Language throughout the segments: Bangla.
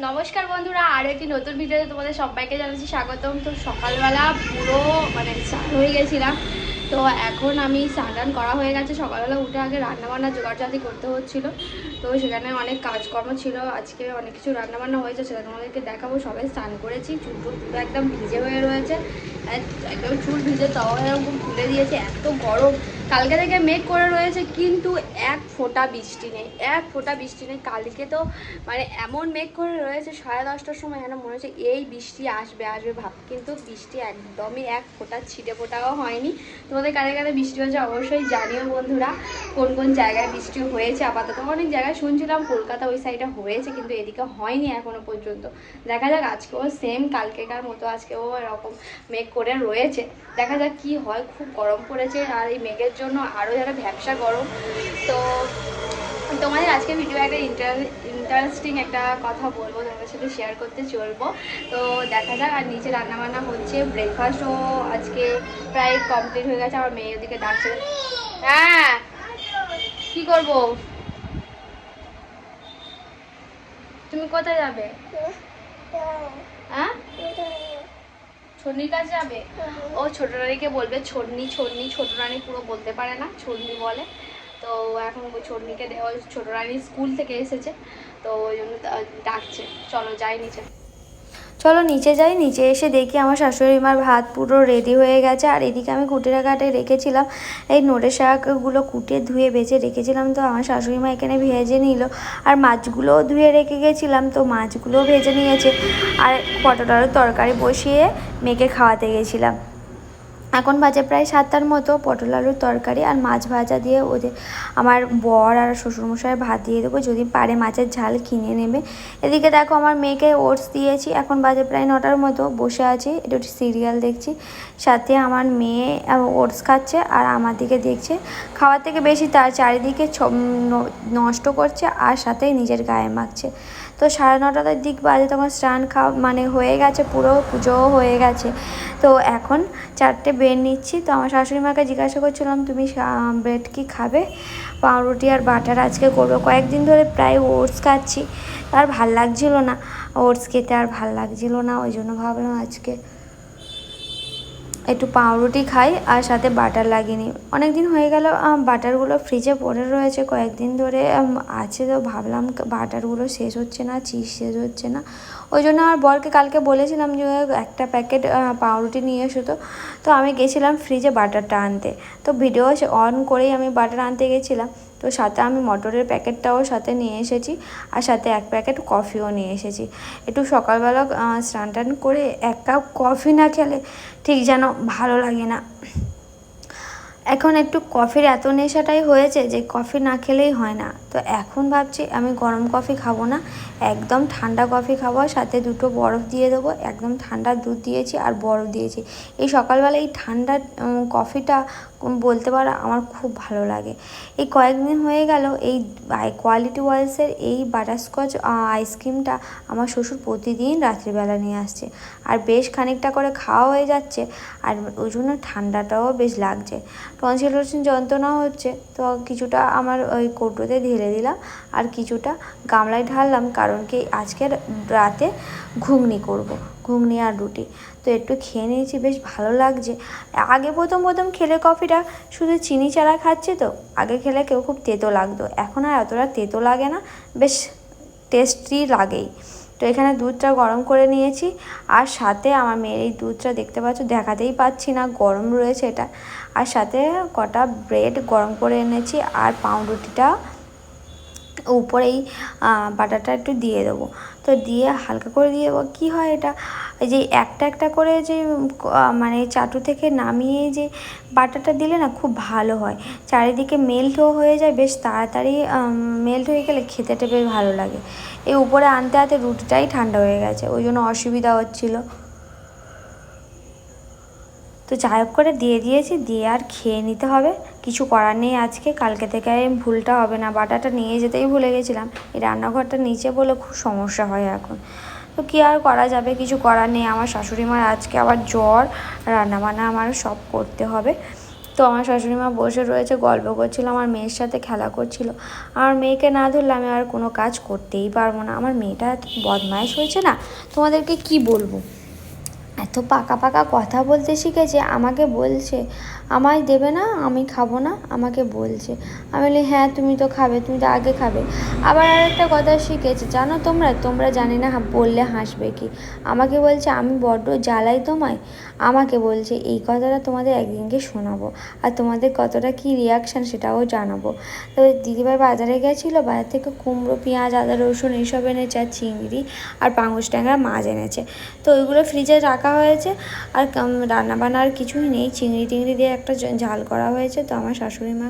নমস্কার বন্ধুরা, আরও একটি নতুন ভিডিওতে তোমাদের সবাইকে জানাচ্ছি স্বাগতম। তো সকালবেলা পুরো মানে স্নান হয়ে গেছিলাম, তো এখন আমি স্নান করা হয়ে গেছে। সকালবেলা উঠে আগে রান্নাবান্না জোগাড়জাতি করতে হচ্ছিল, তো সেখানে অনেক কাজকর্ম ছিল, আজকে অনেক কিছু রান্নাবান্না হয়েছে, সেটা তোমাদেরকে দেখাবো। সবাই স্নান করেছি, চুল টুল পুরো একদম ভিজে হয়ে রয়েছে একদম চুল ভিজে তাও এরকম খুলে দিয়েছে, এত গরম। কালকে থেকে মেঘ করে রয়েছে, কিন্তু এক ফোঁটা বৃষ্টি নেই, এক ফোঁটা বৃষ্টি নেই। কালকে তো মানে এমন মেঘ করে রয়েছে, সাড়ে দশটার সময় যেন মনে হচ্ছে এই বৃষ্টি আসবে আসবে ভাব। কিন্তু বৃষ্টি একদমই এক ফোঁটা ছিটে ফোটাও হয়নি। তোমাদের কারে কারে বৃষ্টি হয়েছে অবশ্যই জানিও বন্ধুরা, কোন কোন জায়গায় বৃষ্টি হয়েছে। আপাতত অনেক জায়গায় শুনছিলাম কলকাতা ওই সাইডে হয়েছে, কিন্তু এদিকে হয়নি এখনও পর্যন্ত। দেখা যাক আজকেও সেম কালকেকার মতো আজকেও এরকম মেঘ করে রয়েছে। দেখা যাক কি হয়, খুব গরম পড়েছে আর এই মেঘের জন্য আরও যারা ব্যবসা গরম তো তোমাদের আজকে ভিডিও একটা ইন্টার ইন্টারেস্টিং একটা কথা বলব তোমাদের সাথে শেয়ার করতে চলবো। তো দেখা যাক আর নিচে রান্নাবান্না হচ্ছে ব্রেকফাস্টও আজকে প্রায় কমপ্লিট হয়ে গেছে আমার মেয়ে ওদিকে ডাকছে। হ্যাঁ কি করব? তুমি কোথায় যাবে? হ্যাঁ ছন্নির কাছে যাবে? ও ছোট রানীকে বলবে ছন্নি ছন্নি ছোট রানী পুরো বলতে পারে না ছন্নি বলে। তো এখন ছন্নিকে দেওয়া ছোট রানী স্কুল থেকে এসেছে, তো ওই জন্য ডাকছে। চলো যাই নিচে। চলো নিচে যাই, নিচে এসে দেখি আমার শাশুড়ি মার ভাত পুরো রেডি হয়ে গেছে। আর এদিকে আমি কুটিরা কাটে রেখেছিলাম। এই নোড়ে শাকগুলো কুটে ধুয়ে বেঁচে রেখেছিলাম তো আমার শাশুড়ি মা এখানে ভেজে নিল। আর মাছগুলোও ধুয়ে রেখে গেছিলাম তো মাছগুলোও ভেজে নিয়েছে। আর পটল তরকারি বসিয়ে মেয়েকে খাওয়াতে গেছিলাম। এখন বাজে প্রায় সাতটার মতো, পটল আলুর তরকারি আর মাছ ভাজা দিয়ে ওদের আমার বর আর শ্বশুরমশাই ভাত দিয়ে দেবো। যদি পারে মাছের ঝাল কিনে নেবে। এদিকে দেখো আমার মেয়েকে ওটস দিয়েছি। এখন বাজে প্রায় নটার মতো। বসে আছি। একটু সিরিয়াল দেখছি। সাথে আমার মেয়ে ওটস খাচ্ছে আর আমার দিকে দেখছে। খাওয়ার থেকে বেশি তার চারিদিকে নষ্ট করছে আর সাথে নিজের গায়ে মাখছে। তো সাড়ে নটার দিক বাজে তখন স্নান খাওয়া মানে হয়ে গেছে, পুরো পুজোও হয়ে গেছে। তো এখন চারটে ব্রেড নিচ্ছি, তো আমার শাশুড়ি মাকে জিজ্ঞাসা করছিলাম, তুমি ব্রেড কি খাবে? পাউরুটি আর বাটার আজকে করব। কয়েকদিন ধরে প্রায় ওটস খাচ্ছি আর ভালো লাগছিল না। ওটস খেতে আর ভালো লাগছিল না, ওই জন্য ভাবলাম আজকে একটু পাউরুটি খাই আর সাথে বাটার লাগিয়ে নিই। অনেক দিন হয়ে গেল বাটারগুলো ফ্রিজে পড়ে রয়েছে। কয়েকদিন ধরে আছে তো ভাবলাম বাটারগুলো শেষ হচ্ছে না চিজ শেষ হচ্ছে না। ওই জন্য আমার বরকে কালকে বলেছিলাম যে একটা প্যাকেট পাউরুটি নিয়ে এসো তো। তো আমি গেছিলাম ফ্রিজে বাটারটা আনতে। তো ভিডিও অন করেই আমি বাটার আনতে গেছিলাম। তো সাথে আমি মটরের প্যাকেটটাও সাথে নিয়ে এসেছি আর সাথে এক প্যাকেট কফিও নিয়ে এসেছি। একটু সকালবেলা স্নান টান করে এক কাপ কফি না খেলে ঠিক যেন ভালো লাগে না। এখন একটু কফির এত নেশাটাই হয়েছে যে কফি না খেলেই হয় না। তো এখন ভাবছি আমি গরম কফি খাব না, একদম ঠান্ডা কফি খাব সাথে দুটো বরফ দিয়ে দেবো, একদম ঠান্ডা দুধ দিয়েছি আর বরফ দিয়েছি। এই সকালবেলা এই ঠান্ডা কফিটা বলতে পারো আমার খুব ভালো লাগে। এই কয়েকদিন হয়ে গেল এই কোয়ালিটি ওয়াইসের এই বাটারস্কচ আইসক্রিমটা আমার শ্বশুর প্রতিদিন রাত্রিবেলা নিয়ে আসছে। আর বেশ খানিকটা করে খাওয়া হয়ে যাচ্ছে আর ওই জন্য ঠান্ডাটাও বেশ লাগছে। টনসিল টনসিল যন্ত্রণা হচ্ছে, তো কিছুটা আমার ওই কৌটোতে ঢেলে দিলাম আর কিছুটা গামলায় ঢাললাম কারণ কি আজকের রাতে ঘুগনি করব, ঘুগনি আর রুটি। তো একটু খেয়ে নিয়েছি, বেশ ভালো লাগছে। আগে প্রথম প্রথম খেলে কফিটা শুধু চিনি ছাড়া খাচ্ছি তো, আগে খেলে কেউ খুব তেতো লাগতো। এখন আর এতটা তেতো লাগে না, বেশ টেস্টি লাগেই। তো এখানে দুধটা গরম করে নিয়েছি। আর সাথে আমার মেয়ের এই দুধটা দেখতে পাচ্ছ, দেখাতেই পাচ্ছি না, গরম রয়েছে এটা। আর সাথে কটা ব্রেড গরম করে এনেছি, আর পাউরুটিটা উপরেই বাটারটা একটু দিয়ে দেবো। তো দিয়ে হালকা করে দিয়ে দেবো। কী হয় এটা? এই যে একটা একটা করে যে মানে চাটু থেকে নামিয়ে যে বাটারটা দিলে না খুব ভালো হয়। চারিদিকে মেল্টও হয়ে যায়, বেশ তাড়াতাড়ি মেল্ট হয়ে গেলে খেতেটা বেশ ভালো লাগে। এই উপরে আনতে আনতে রুটিটাই ঠান্ডা হয়ে গেছে, ওই জন্য অসুবিধা হচ্ছিল। তো যাই হোক করে দিয়ে দিয়েছি, দিয়ে আর খেয়ে নিতে হবে। কিছু করার নেই আজকে, কালকে থেকে ভুলটা হবে না। বাটাটা নিয়ে যেতেই ভুলে গেছিলাম। এই রান্নাঘরটা নিচে বলে খুব সমস্যা হয় এখন। তো কী আর করা যাবে? কিছু করার নেই। আমার শাশুড়ি মার আজকে আবার জ্বর, রান্নাবান্না আমার সব করতে হবে। তো আমার শাশুড়ি মা বসে রয়েছে, গল্প করছিল, আমার মেয়ের সাথে খেলা করছিল। আমার মেয়েকে না ধরলে আমি আর কোনো কাজ করতেই পারব না। আমার মেয়েটা এত বদমাইশ হয়েছে না, তোমাদেরকে কি বলব? এত পাকা পাকা কথা বলতে শিখেছে, আমাকে বলছে, আমায় দেবে না? আমি খাব না? আমাকে বলছে। আমি বলি হ্যাঁ তুমি তো খাবে, তুমি তো আগে খাবে। আবার আরেকটা কথা শিখেছে, জানো তোমরা? তোমরা জানি না বললে হাসবে কি। আমাকে বলছে, আমি বড্ড জ্বালাই তোমায়। আমাকে বলছে, এই কথাটা তোমাদের একদিনকে শোনাবো আর তোমাদের কতটা কি রিয়াকশান সেটাও জানাব। তো দিদিভাই বাজারে গেছিল, বাজার থেকে কুমড়ো, পেঁয়াজ, আদা, রসুন এইসব এনেছে আর চিংড়ি আর পাঙুশ ট্যাংরা মাছ এনেছে। তো ওইগুলো ফ্রিজে রাখা হয়েছে আর রান্না বান্না আর কিছুই নেই। চিংড়ি টিংড়ি দিয়ে একটা ঝাল করা হয়েছে তো আমার শাশুড়ি মা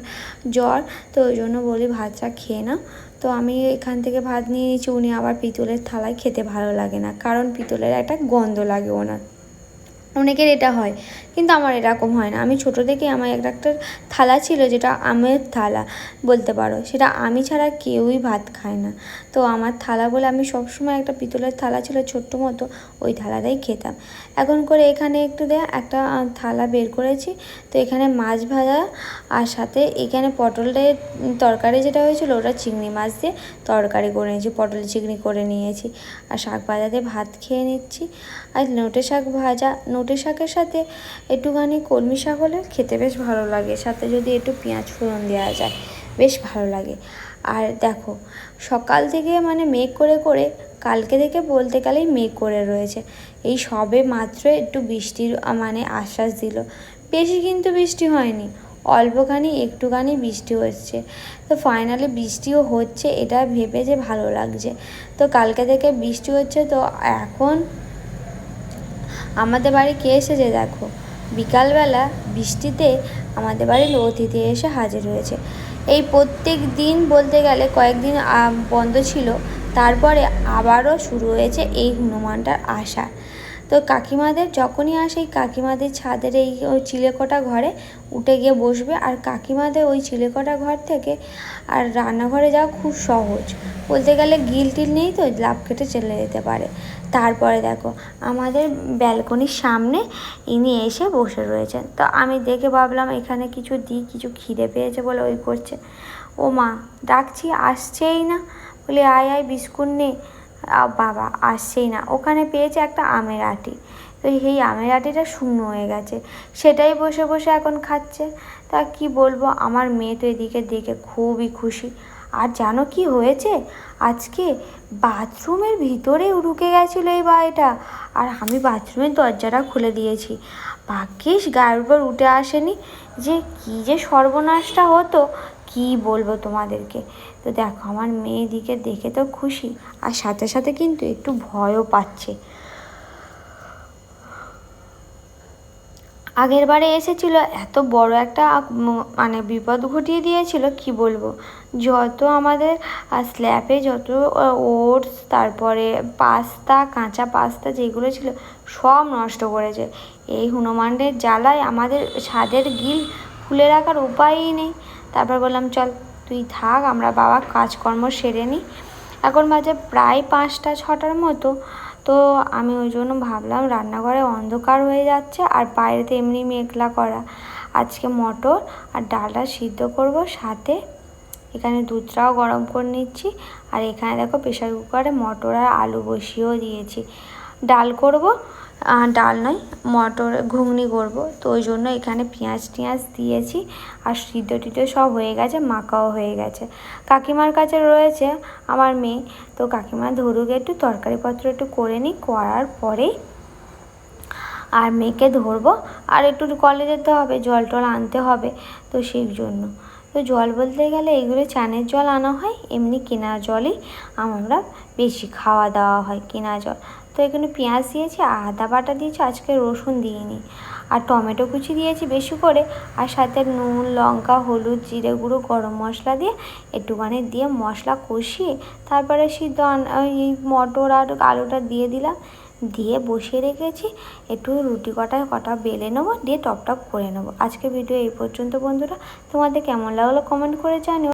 জ্বর, তো ওই জন্য বলি ভাতটা খেয়ে নাও। তো আমি এখান থেকে ভাত নিয়ে নিয়েছি, উনি আবার পিতলের থালায় খেতে ভালো লাগে না, কারণ পিতলের একটা গন্ধ লাগে ওনার। অনেকের এটা হয়, কিন্তু আমার এরকম হয় না। আমি ছোটো থেকে আমার একটা একটা থালা ছিল যেটা আমের থালা বলতে পারো। সেটা আমি ছাড়া কেউই ভাত খায় না। তো আমার থালা বলে আমি সবসময় একটা পিতলের থালা ছিল ছোট্ট মতো, ওই থালাটাই খেতাম। এখন করে এখানে একটু দেয়া, একটা থালা বের করেছি। তো এখানে মাছ ভাজা আর সাথে এখানে পটলের তরকারি যেটা হয়েছিল, ওটা চিংড়ি মাছ দিয়ে তরকারি করে নিয়েছি, পটল চিংড়ি করে নিয়েছি। আর শাক ভাজাতে ভাত খেয়ে নিচ্ছি। আর নোটে শাক ভাজা নোটে শাকের সাথে একটুখানি কলমি শাক হলে খেতে বেশ ভালো লাগে। সাথে যদি একটু পেঁয়াজ ফোড়ন দেওয়া যায়, বেশ ভালো লাগে। আর দেখো, সকাল থেকে মানে মেঘ করে করে, কালকে থেকে বলতে গেলেই মেঘ করে রয়েছে। এই সবে মাত্র একটু বৃষ্টির মানে আশ্বাস দিল। বেশি কিন্তু বৃষ্টি হয়নি, অল্পখানি একটুখানি বৃষ্টি হচ্ছে। তো ফাইনালি বৃষ্টিও হচ্ছে, এটা ভেবে যে ভালো লাগছে। তো কালকে থেকে বৃষ্টি হচ্ছে, তো এখন আমাদের বাড়ি কে এসেছে দেখো? বিকালবেলা বৃষ্টিতে আমাদের বাড়ির অতিথি এসে হাজির হয়েছে। এই প্রত্যেক দিন বলতে গেলে কয়েকদিন বন্ধ ছিল। তারপরে আবারও শুরু হয়েছে এই হনুমানটার আসা তো কাকিমাদের যখনই আসে এই কাকিমাদের ছাদের এই ওই চিলেকোটা ঘরে উঠে গিয়ে বসবে। আর কাকিমাদের ওই চিলেকোটা ঘর থেকে আর রান্নাঘরে যাওয়া খুব সহজ। বলতে গেলে গিল টিল নেই তো লাভ কেটে চলে যেতে পারে। তারপরে দেখো আমাদের ব্যালকনির সামনে ইনি এসে বসে রয়েছেন। তো আমি দেখে ভাবলাম এখানে কিছু দিই কিছু খিদে পেয়েছে বলে ওই করছে। ও মা ডাকছি আসছেই না। বলি আয় আয় বিস্কুট নে। আ, বাবা আসছেই না। ওখানে পেয়েছে একটা আমের আটি। তো সেই আমের আটিটা শূন্য হয়ে গেছে। সেটাই বসে বসে এখন খাচ্ছে। তা কি বলব, আমার মেয়ে তো এদিকে দেখে খুবই খুশি। আর জানো কি হয়েছে? আজকে বাথরুমের ভিতরে ঢুকে গেছিল এই বাড়িটা আর আমি বাথরুমের দরজাটা খুলে দিয়েছি। ভাগ্যিস গায়ের উপর উঠে আসেনি। যে কী যে সর্বনাশটা হতো কি বলব তোমাদেরকে? তো দেখো, আমার মেয়েদিকে দেখে তো খুশি, আর সাথে সাথে কিন্তু একটু ভয়ও পাচ্ছে। আগের বারে এসেছিল, এত বড় একটা মানে বিপদ ঘটিয়ে দিয়েছিল, কি বলব? যত আমাদের স্ল্যাপে যত ওটস, তারপরে পাস্তা, কাঁচা পাস্তা যেগুলো ছিল, সব নষ্ট করেছে। এই হনুমানদের জ্বালায় আমাদের ছাদের গিল খুলে রাখার উপায়ই নেই। তারপর বললাম, চল, তুই থাক, আমরা বাবা কাজকর্ম সেরে নিই এখন বাজে প্রায় পাঁচটা, ছটার মতো। তো আমি ওই জন্য ভাবলাম, রান্নাঘরে অন্ধকার হয়ে যাচ্ছে আর বাইরেতে এমনি মেঘলা করা। আজকে মটর আর ডালটা সিদ্ধ করব সাথে। এখানে দুধটাও গরম করে নিচ্ছি। আর এখানে দেখো প্রেশার কুকারে মটর আর আলু বসিয়েও দিয়েছি। ডাল করব ডাল নয়, মটর, ঘুগনি করব। তো ওই জন্য এখানে পেঁয়াজ টিয়াজ দিয়েছি, আর সিদ্ধ টিদ্ধ সব হয়ে গেছে, মাখাও হয়ে গেছে। কাকিমার কাছে রয়েছে আমার মেয়ে, তো কাকিমা ধরুক একটু তরকারিপত্র একটু করে নিই করার পরেই আর মেয়েকে ধরবো। আর একটু কলে যেতে হবে, জল টল আনতে হবে, তো সেই জন্য। তো জল বলতে গেলে এগুলো চানের জল আনা হয়, এমনি কেনা জলই আমরা বেশি খাওয়া দাওয়া হয়, কেনা জল। তো এখানে পেঁয়াজ দিয়েছি আদা বাটা দিয়েছি, আজকে রসুন দিইনি। আর টমেটো কুচি দিয়েছি বেশি করে, আর সাথে নুন, লঙ্কা, হলুদ, জিরে গুঁড়ো, গরম মশলা দিয়ে একটুখানি দিয়ে মশলা কষিয়ে তারপরে আন- ওই মটর আর আলুটা দিয়ে দিলাম। দিয়ে বসিয়ে রেখেছি, একটু রুটি কটা কটা বেলে নেব, দিয়ে টপ টপ করে নেব। আজকে ভিডিও এই পর্যন্ত বন্ধুরা। তোমাদের কেমন লাগল কমেন্ট করে জানিও।